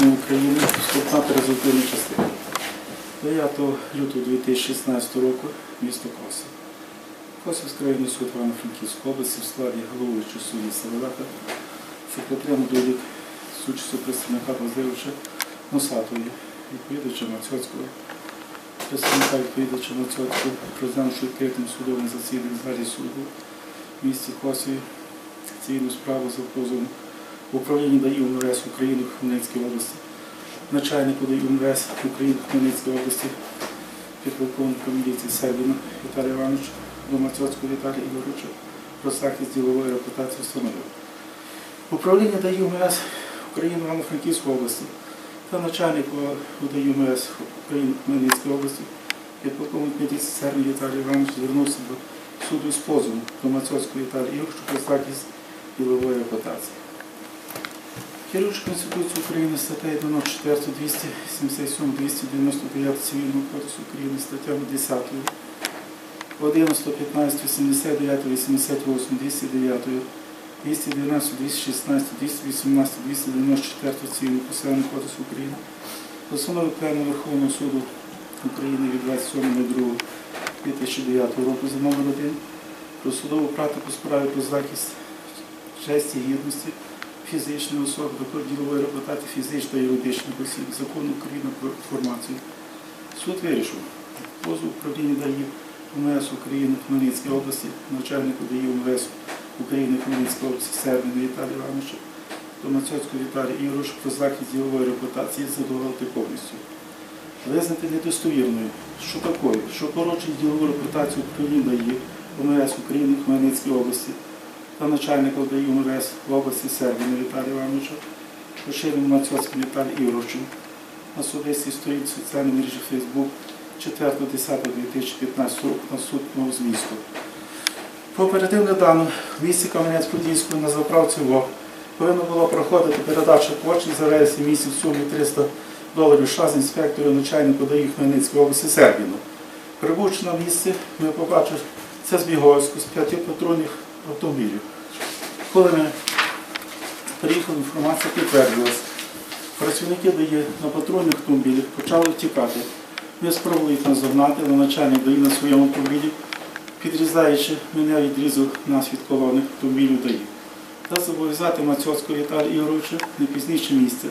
законів України вступна та результативна частина. 9 лютого 2016 року місто Косів. Косівський районний суд Івано-Франківської області в складі головуючого судді Савелака, секретарем Дудік, сучасу представника Базиловича Носатої, відповідача Мацьоцького, представника відповідача Мацьоцького, розглянувши відкритим судовим засіданням залі суду в місті Косові цивільну справу за позовом в управлінні ДАІ УМВС України в Хмельницькій області, начальнику ДАІ УМВС України в Хмельницькій області, підполковника міліції Сербіна Віталія Івановича, до Мацьоцького Віталія Ігоровича про захист ділової репутації встановив. Управління ДАІ УМВС України в Івано-Франківській області та начальнику ДАІ УМВС України в Хмельницькій області, підполковник міліції Сербін Віталій Іванович звернувся до суду з позовом до Мацьоцького Віталія Ігоровича про захист ділової репутації. Керуючи Конституцією України статтею 94, 277, 299 Цивільного кодексу України статтями 10, 11, 15, 89, 88, 209, 212, 216, 218, 294 Цивільного процесуального кодексу України, постанови Плену Верховного суду України від 27.02.2009 року за номер 1 про судову практику справи про захист честі гідності фізичної особи, до ділової репутації фізичної та юридичних осіб, закону України про інформацію. Суд вирішив позов управління ДАІ УМС України Хмельницькій області, начальнику ДАІ УМС України в Хмельницькій області Сербіна Віталія Івановича, до Мацьоцького Віталія Ігоровича про захист ділової репутації задоволити повністю. Визнати недостовірною, що такою, що порочить ділову репутацію управління ДАІ УМС України в Хмельницькій області та начальника ДАІ УМВС в області Сербіна Віталія Івановича, поширеним Мацьоцьким Віталій Ігоровичем на особистій сторінці соціальної мережі Facebook 4.10.2015 року на суд змісту. По оперативних даних в місті Кам'янець-Подільського на заправці ВОК повинна була проходити передача коштів за вересень місяць в сумі 300 доларів США з інспектором начальнику ДАІ Хмельницької області Сербіну. Прибувши на місце, ми побачили це збіговську з п'яти патрульних автомобілів. Коли ми приїхали, інформація підтвердилась. Працівники ДАІ на патрульних автомобілях почали втікати. Ми спробували їх наздогнати, але начальник ДАІ на своєму автомобілі, підрізаючи мене, відрізав нас від колони автомобілів ДАІ. Та зобов'язати Мацьоцького Віталія Ігоровича не пізніше місце.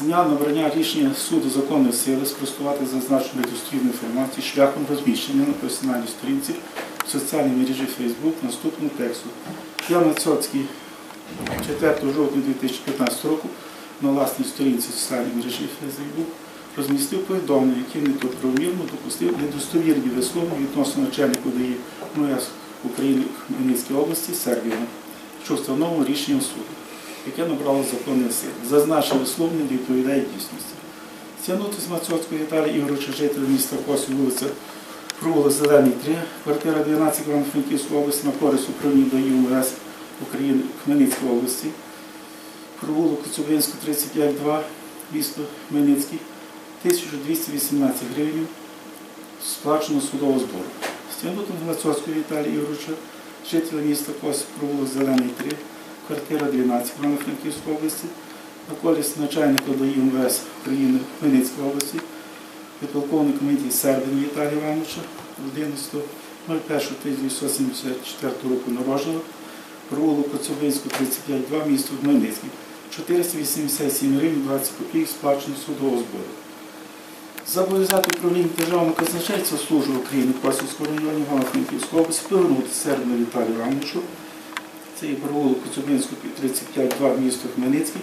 З дня набрання рішення суду законної сили спростувати зазначену достовірну інформацію шляхом розміщення на персональній сторінці в соціальній мережі Facebook наступного тексту. Я Мацьоцький 4 жовтня 2015 року на власній сторінці соціальної мережі Facebook розмістив повідомлення, яким не то правомірно допустив недостовірні висловлення відносно начальнику ДАІ МС України Хмельницької області Сербіна, що встановлено рішенням суду, яке набрало законної сили. Зазначене висловлення відповідає дійсності. Стягнути з Мацьоцького Віталія Ігоровича, жителя міста Косів, вулиця Провулок Зелений 3, квартира 12 Івано-Франківської області на користь управління ДАІ УМВС України Хмельницької області, провулок Коцюбинську 35-2, місто Хмельницький, 1218 гривень сплачено судового збору. Стягнутим з Мацьоцького Віталія Ігоровича, жителя міста Косів, провулок Зелений 3, квартира 12 Івано-Франківської області, на користь начальника ДАІ УМВС України Хмельницької області, підполковник митії Сербін Віталія Івановича 11.01.1974 року народження, провулок Коцюбинську 35-2, місто Хмельницький, 487 гривень 20 копійок сплачено судового збору. Зобов'язати управління Державного казначейства служби України Косівського району Івано-Франківської області повернути Сербіну Віталію Івановичу, це є провулок Коцюбинську 35-2, місто Хмельницький,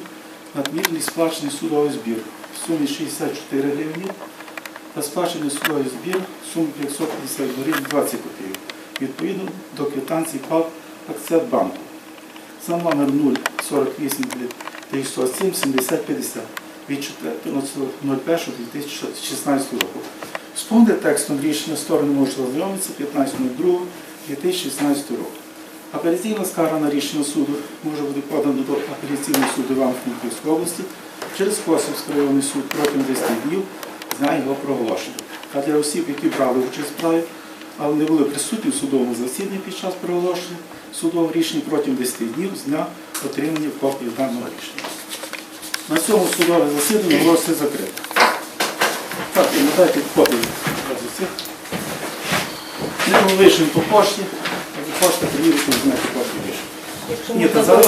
надмірний сплачений судовий збір в сумі 64 гривні та сплачений судовий збір в сумі 550 гривень 20 копійок, відповідно до квитанції ПАП Акцентбанку. За номер 048 907 7050 від 14.01.2016 року. З повним текстом рішення сторони можуть ознайомитися 15.02.2016 року. Апеляційна скарга на рішення суду може бути подана до апеляційного суду Івано-Франківської області через Косівський районний суд протягом 10 днів з дня його проголошення. А для осіб, які брали участь в справі, але не були присутні в судовому засіданні під час проголошення судового рішення протягом 10 днів з дня отримання копії даного рішення. На цьому судове засідання оголоситься закрите. Так, і надайте копію одразу цих. Не було вийшли по пошті, а хочете приїдете, візьмете копію. Якщо Ні, то зараз